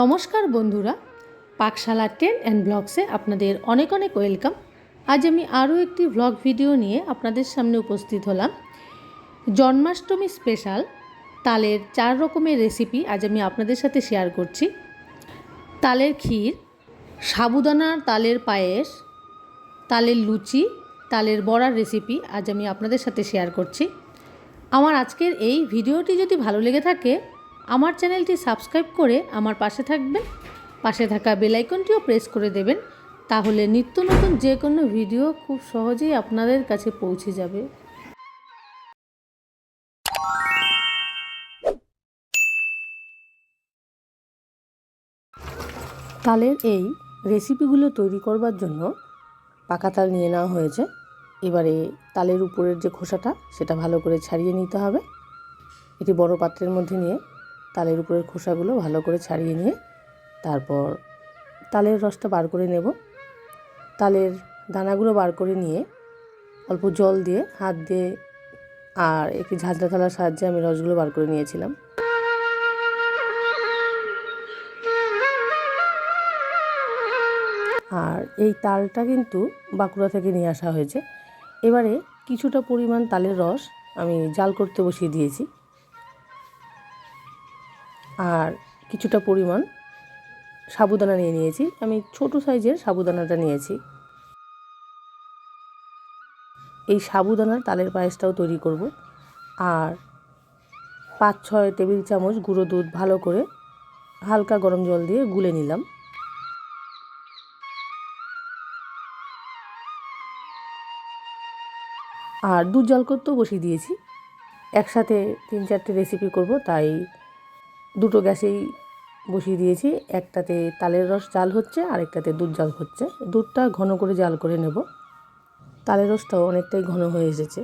নমস্কার বন্ধুরা পাকশালা ten and ব্লগসে আপনাদের অনেক অনেক ওয়েলকাম। আজ আমি আরও একটি ভ্লগ ভিডিও নিয়ে আপনাদের সামনে উপস্থিত হলাম। জন্মাষ্টমী স্পেশাল তালের চার রকমের রেসিপি আজ আমি আপনাদের সাথে শেয়ার করছি। তালের ক্ষীর, সাবুদানার তালের পায়েস, তালের লুচি, তালের বড়ার রেসিপি আজ আমি আপনাদের সাথে শেয়ার করছি। আমার আজকের এই ভিডিওটি যদি ভালো লেগে থাকে আমার চ্যানেলটি সাবস্ক্রাইব করে আমার পাশে থাকবেন। পাশে থাকা বেলাইকনটিও প্রেস করে দেবেন। তাহলে নিত্য নতুন যে কোনো ভিডিও খুব সহজেই আপনাদের কাছে পৌঁছে যাবে। তালের এই রেসিপিগুলো তৈরি করবার জন্য পাকা তাল নিয়ে নেওয়া হয়েছে। এবারে তালের উপরের যে খোসাটা, সেটা ভালো করে ছাড়িয়ে নিতে হবে। এটি বড় পাত্রের মধ্যে নিয়ে তালের উপরের খোসাগুলো ভালো করে ছাড়িয়ে নিয়ে তারপর তালের রসটা বার করে নেব। তালের দানাগুলো বার করে নিয়ে অল্প জল দিয়ে, হাত দিয়ে আর একটি ঝাঁঝরা থালার সাহায্যে আমি রসগুলো বার করে নিয়েছিলাম। আর এই তালটা কিন্তু বাঁকুড়া থেকে নিয়ে আসা হয়েছে। এবারে কিছুটা পরিমাণ তালের রস আমি জাল করতে বসিয়ে দিয়েছি। আর কিছুটা পরিমাণ সাবুদানা নিয়ে নিয়েছি। আমি ছোট সাইজের সাবুদানাটা নিয়েছি। এই সাবুদানার তালের পায়েসটাও তৈরি করব। আর পাঁচ ছয় টেবিল চামচ গুঁড়ো দুধ ভালো করে হালকা গরম জল দিয়ে গুলে নিলাম। আর দুধ জল করতেও বসিয়ে দিয়েছি। একসাথে তিন চারটে রেসিপি করব, তাই দুটো গ্যাসেই বসিয়ে দিয়েছি। একটাতে তালের রস জাল হচ্ছে আর একটাতে দুধ জাল হচ্ছে। দুধটা ঘন করে জাল করে নেব। তালের রসটাও অনেকটাই ঘন হয়ে এসেছে।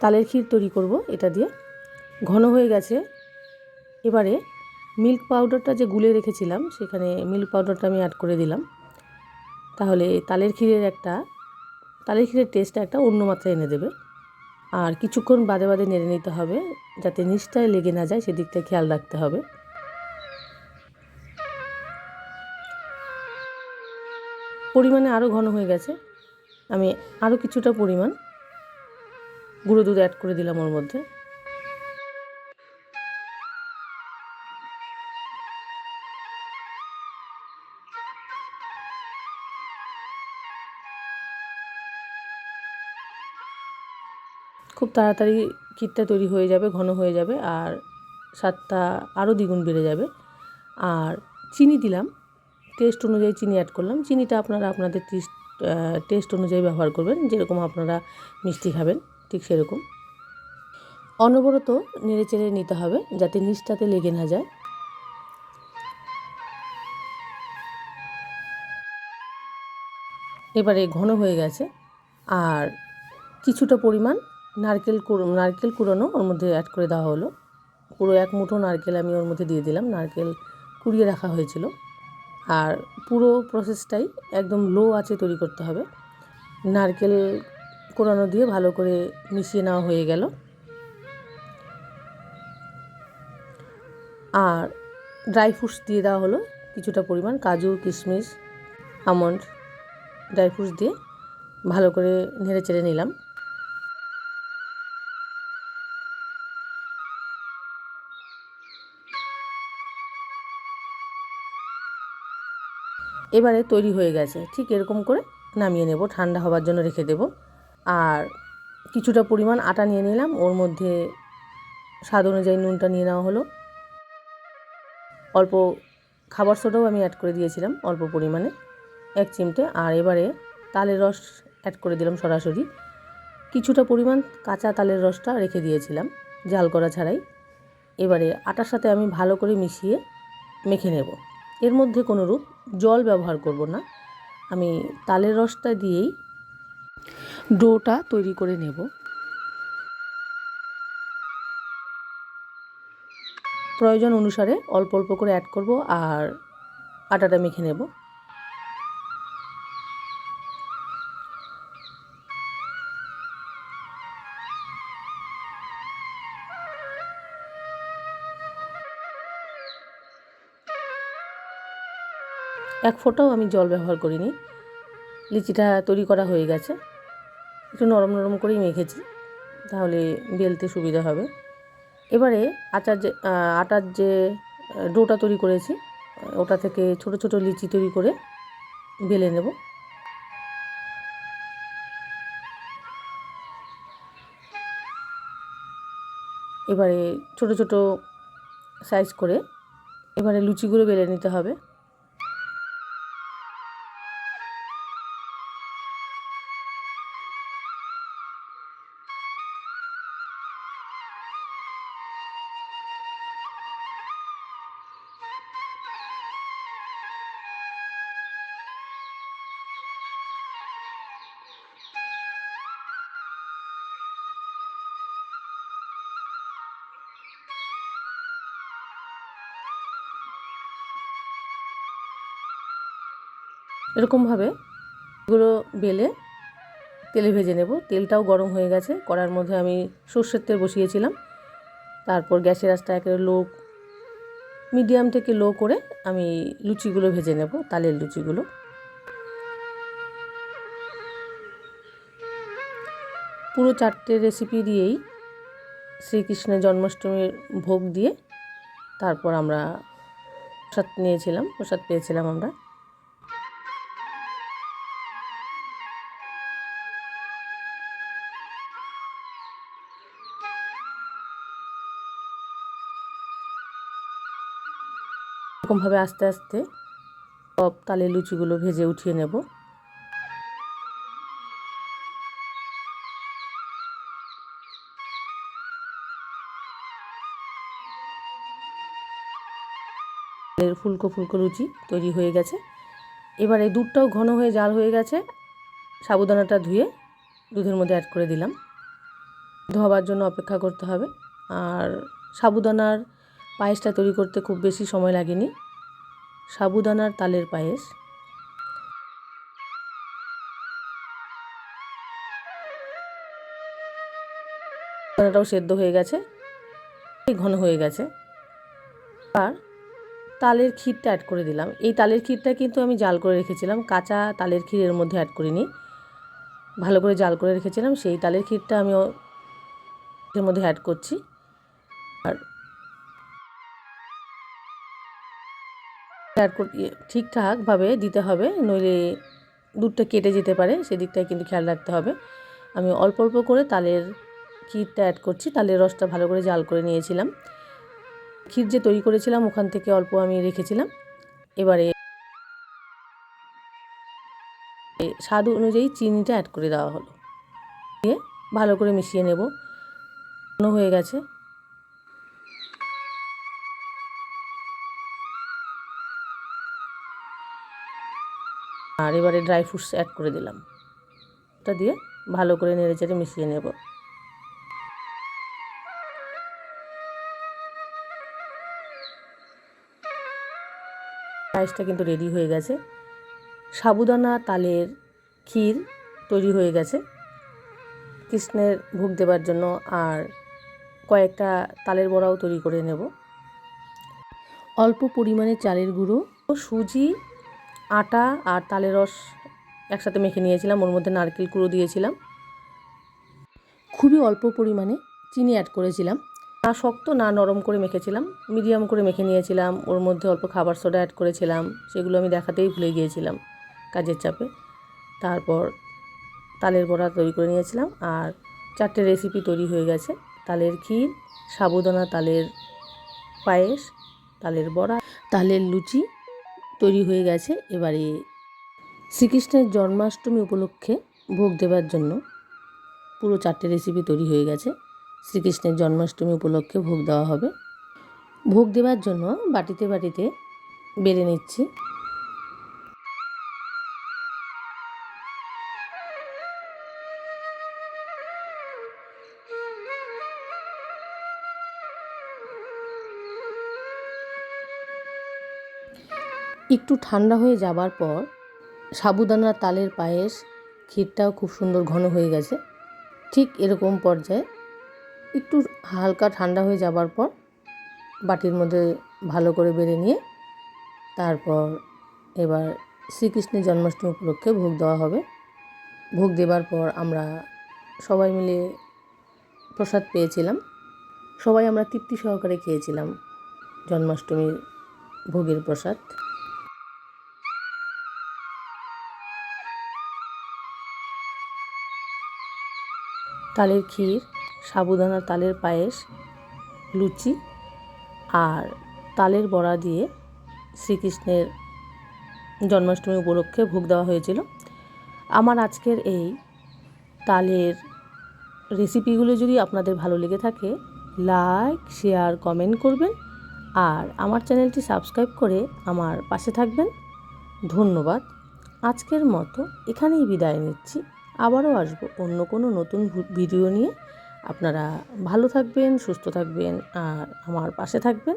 তালের ক্ষীর তৈরি করব এটা দিয়ে। ঘন হয়ে গেছে। এবারে মিল্ক পাউডারটা যে গুলে রেখেছিলাম, সেখানে মিল্ক পাউডারটা আমি অ্যাড করে দিলাম। তাহলে তালের ক্ষীরের একটা, তালের ক্ষীরের টেস্টটা একটা অন্য মাত্রায় এনে দেবে। আর কিছুক্ষণ বাদে বাদে নেড়ে নিতে হবে, যাতে নিচটায় লেগে না যায়, সেদিকটা খেয়াল রাখতে হবে। পরিমাণে আরও ঘন হয়ে গেছে। আমি আরও কিছুটা পরিমাণ গুঁড়ো দুধ অ্যাড করে দিলাম ওর মধ্যে। তাড়াতাড়ি ক্ষীরটা তৈরি হয়ে যাবে, ঘন হয়ে যাবে আর স্বাদটা আরও দ্বিগুণ বেড়ে যাবে। আর চিনি দিলাম টেস্ট অনুযায়ী চিনি অ্যাড করলাম। চিনিটা আপনারা আপনাদের টেস্ট টেস্ট অনুযায়ী ব্যবহার করবেন, যেরকম আপনারা মিষ্টি খাবেন, ঠিক সেরকম। অনবরত নেড়ে চেড়ে নিতে হবে যাতে নিচটাতে লেগে না যায়। এবারে ঘন হয়ে গেছে, আর কিছুটা পরিমাণ নারকেল কুড়ো, নারকেল কুড়ানো ওর মধ্যে অ্যাড করে দেওয়া হলো। পুরো এক মুঠো নারকেল আমি ওর মধ্যে দিয়ে দিলাম। নারকেল কুড়িয়ে রাখা হয়েছিল। আর পুরো প্রসেসটাই একদম লো আছে তৈরি করতে হবে। নারকেল কোরানো দিয়ে ভালো করে মিশিয়ে নেওয়া হয়ে গেল। আর ড্রাই ফ্রুটস দিয়ে দেওয়া হলো কিছুটা পরিমাণ। কাজু, কিশমিশ, আমন্ড ড্রাই ফ্রুটস দিয়ে ভালো করে নেড়ে চেড়ে নিলাম। এবারে তৈরি হয়ে গেছে। ঠিক এরকম করে নামিয়ে নেব, ঠান্ডা হবার জন্য রেখে দেব। আর কিছুটা পরিমাণ আটা নিয়ে নিলাম, ওর মধ্যে স্বাদ অনুযায়ী নুনটা নিয়ে নেওয়া হলো। অল্প খাবার সোডাও আমি অ্যাড করে দিয়েছিলাম, অল্প পরিমাণে, এক চিমটে। আর এবারে তালের রস অ্যাড করে দিলাম সরাসরি। কিছুটা পরিমাণ কাঁচা তালের রসটা রেখে দিয়েছিলাম, জাল করা ছাড়াই। এবারে আটার সাথে আমি ভালো করে মিশিয়ে মেখে নেব। এর মধ্যে কোনো রূপ জল ব্যবহার করব না। আমি তালের রসটা দিয়েই ডোটা তৈরি করে নেব। প্রয়োজন অনুসারে অল্প অল্প করে অ্যাড করব আর আটাটা মেখে নেব। এক ফোঁটাও আমি জল ব্যবহার করিনি। লিচিটা তৈরি করা হয়ে গেছে। একটু নরম নরম করেই মেখেছি, তাহলে বেলতে সুবিধা হবে। এবারে আটার যে আটার যে ডোটা তৈরি করেছি, ওটা থেকে ছোট ছোট লিচি তৈরি করে বেলে নেব। এবারে ছোট ছোট সাইজ করে এবারে লুচিগুলো বেলে নিতে হবে। এরকমভাবে এগুলো বেলে তেলে ভেজে নেব। তেলটাও গরম হয়ে গেছে। কড়ার মধ্যে আমি সর্ষের তেল বসিয়েছিলাম। তারপর গ্যাসের আঁচটা একেবারে লো, মিডিয়াম থেকে লো করে আমি লুচিগুলো ভেজে নেব, তালের লুচিগুলো। পুরো চারটে রেসিপি দিয়েই শ্রীকৃষ্ণের জন্মাষ্টমীর ভোগ দিয়ে তারপর আমরা প্রসাদ নিয়েছিলাম, প্রসাদ পেয়েছিলাম আমরা। এরকমভাবে আস্তে আস্তে সব তালে লুচিগুলো ভেজে উঠিয়ে নেব। এর ফুলকো ফুলকো লুচি তৈরি হয়ে গেছে। এবারে দুধটাও ঘন হয়ে জাল হয়ে গেছে। সাবুদানাটা ধুয়ে দুধের মধ্যে অ্যাড করে দিলাম। ধোয়াবার জন্য অপেক্ষা করতে হবে। আর সাবুদানার পায়েসটা তৈরি করতে খুব বেশি সময় লাগেনি। সাবুদানার তালের পায়েস। সাবুদানাটাও সেদ্ধ হয়ে গেছে। ঘন হয়ে গেছে। আর তালের ক্ষীরটা অ্যাড করে দিলাম। এই তালের ক্ষীরটা কিন্তু আমি জাল করে রেখেছিলাম। কাঁচা তালের ক্ষীর এর মধ্যে অ্যাড করিনি। ভালো করে জাল করে রেখেছিলাম। সেই তালের ক্ষীরটা আমি এর মধ্যে অ্যাড করছি। আর কর ইয়ে, ঠিকঠাকভাবে দিতে হবে নইলে দুধটা কেটে যেতে পারে সেদিকটায় কিন্তু খেয়াল রাখতে হবে। আমি অল্প অল্প করে তালের ক্ষীরটা অ্যাড করছি তালের রসটা ভালো করে জাল করে নিয়েছিলাম। ক্ষীর যে তৈরি করেছিলাম ওখান থেকে অল্প আমি রেখেছিলাম। এবারে স্বাদ অনুযায়ী চিনিটা অ্যাড করে দেওয়া হলো। দিয়ে ভালো করে মিশিয়ে নেব। হয়ে গেছে। আর এবারে ড্রাই ফ্রুটস অ্যাড করে দিলাম। ওটা দিয়ে ভালো করে নেড়ে চেড়ে মিশিয়ে নেব। রাইসটা কিন্তু রেডি হয়ে গেছে। সাবুদানা, তালের ক্ষীর তৈরি হয়ে গেছে। কৃষ্ণের ভোগ দেবার জন্য আর কয়েকটা তালের বড়াও তৈরি করে নেব। অল্প পরিমাণে চালের গুঁড়ো ও সুজি আটা আর তালের রস একসাথে মেখে নিয়েছিলাম। ওর মধ্যে নারকেল কুড়ো দিয়েছিলাম। খুবই অল্প পরিমাণে চিনি অ্যাড করেছিলাম। না শক্ত, না নরম করে মেখেছিলাম। মিডিয়াম করে মেখে নিয়েছিলাম। ওর মধ্যে অল্প খাবার সোডা অ্যাড করেছিলাম। সেগুলো আমি দেখাতেই ভুলে গিয়েছিলাম কাজের চাপে। তারপর তালের বড়া তৈরি করে নিয়েছিলাম আর চারটে রেসিপি তৈরি হয়ে গেছে। তালের ক্ষীর, সাবুদানা তালের পায়েস, তালের বড়া, তালের লুচি তৈরি হয়ে গেছে এবারে শ্রীকৃষ্ণের জন্মাষ্টমী উপলক্ষে ভোগ দেবার জন্য পুরো চারটে রেসিপি তৈরি হয়ে গেছে। শ্রীকৃষ্ণের জন্মাষ্টমী উপলক্ষে ভোগ দেওয়া হবে। ভোগ দেওয়ার জন্য বাটিতে বাটিতে বেড়ে নিচ্ছি। একটু ঠান্ডা হয়ে যাবার পর সাবুদানার তালের পায়েস ক্ষীরটাও খুব সুন্দর ঘন হয়ে গেছে। ঠিক এরকম পর্যায়ে একটু হালকা ঠান্ডা হয়ে যাবার পর বাটির মধ্যে ভালো করে বেড়ে নিয়ে তারপর এবার শ্রীকৃষ্ণের জন্মাষ্টমী উপলক্ষে ভোগ দেওয়া হবে। ভোগ দেবার পর আমরা সবাই মিলে প্রসাদ পেয়েছিলাম। সবাই আমরা তৃপ্তি সহকারে খেয়েছিলাম জন্মাষ্টমীর ভোগের প্রসাদ। তালের ক্ষীর, সাবুদানা তালের পায়েস, লুচি আর তালের বড়া দিয়ে শ্রীকৃষ্ণের জন্মাষ্টমী উপলক্ষে ভোগ দেওয়া হয়েছিল। আমার আজকের এই তালের রেসিপিগুলো যদি আপনাদের ভালো লেগে থাকে, লাইক, শেয়ার, কমেন্ট করবেন আর আমার চ্যানেলটি সাবস্ক্রাইব করে আমার পাশে থাকবেন। ধন্যবাদ। আজকের মতো এখানেই বিদায় নিচ্ছি। আবারও আসব অন্য কোনো নতুন ভিডিও নিয়ে। আপনারা ভালো থাকবেন, সুস্থ থাকবেন, আর আমার পাশে থাকবেন।